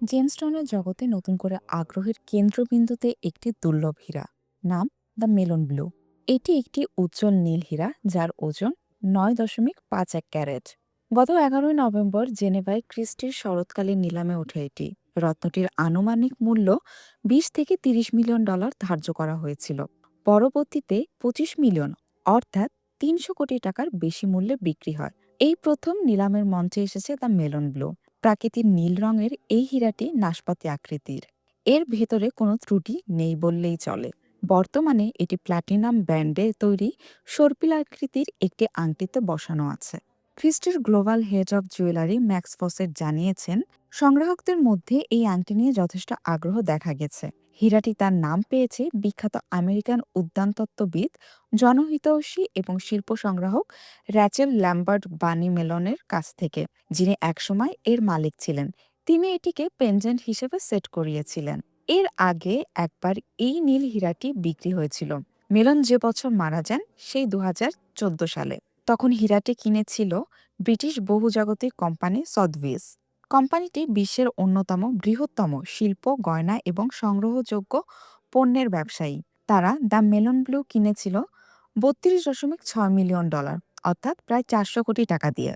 জেমস্টোনের জগতে নতুন করে আগ্রহের কেন্দ্রবিন্দুতে একটি দুর্লভ হীরা, নাম দ্য মেলন ব্লু। এটি একটি উজ্জ্বল নীল হীরা যার ওজন নয় দশমিক পাঁচ এক ক্যারেট। গত এগারোই নভেম্বর জেনেভায় ক্রিস্টির শরৎকালীন নিলামে ওঠে এটি। রত্নটির আনুমানিক মূল্য বিশ থেকে তিরিশ মিলিয়ন ডলার ধার্য করা হয়েছিল। পরবর্তীতে পঁচিশ মিলিয়ন, অর্থাৎ তিনশো কোটি টাকার বেশি মূল্যে বিক্রি হয়। এই প্রথম নিলামের মঞ্চে এসেছে দ্য মেলন ব্লু। প্রাকৃতিক নীল রঙের এই হীরাটি নাশপাতি আকৃতির। এর ভেতরে কোনো ত্রুটি নেই বললেই চলে। বর্তমানে এটি প্ল্যাটিনাম ব্যান্ডে তৈরি সর্পিল আকৃতির একটি আংটিতে বসানো আছে। খ্রিস্টের global head of jewellery Max Fawcett জানিয়েছেন, সংগ্রাহকদের মধ্যে এই আংটি নিয়ে যথেষ্ট আগ্রহ দেখা গেছে। হীরাটি তার নাম পেয়েছে বিখ্যাত আমেরিকান উদ্যানতত্ত্ববিদ, জনহিতৈষী এবং শিল্প সংগ্রাহক র্যাচেল ল্যাম্বার্ট বানি মেলনের কাছ থেকে, যিনি একসময় এর মালিক ছিলেন। তিনি এটিকে পেনজেন্ট হিসেবে সেট করিয়েছিলেন। এর আগে একবার এই নীল হীরাটি বিক্রি হয়েছিল। মেলন যে বছর মারা যান, সেই দু হাজার চোদ্দ সালে। তখন হীরাটি কিনেছিল ব্রিটিশ বহুজাগতিক কোম্পানি সদভিস। কোম্পানিটি বিশ্বের অন্যতম বৃহত্তম শিল্প, গয়না এবং সংগ্রহযোগ্য পণ্যের ব্যবসায়ী। তারা দ্য মেলন ব্লু কিনেছিল বত্রিশ দশমিক ছয় মিলিয়ন ডলার, অর্থাৎ প্রায় চারশো কোটি টাকা দিয়ে।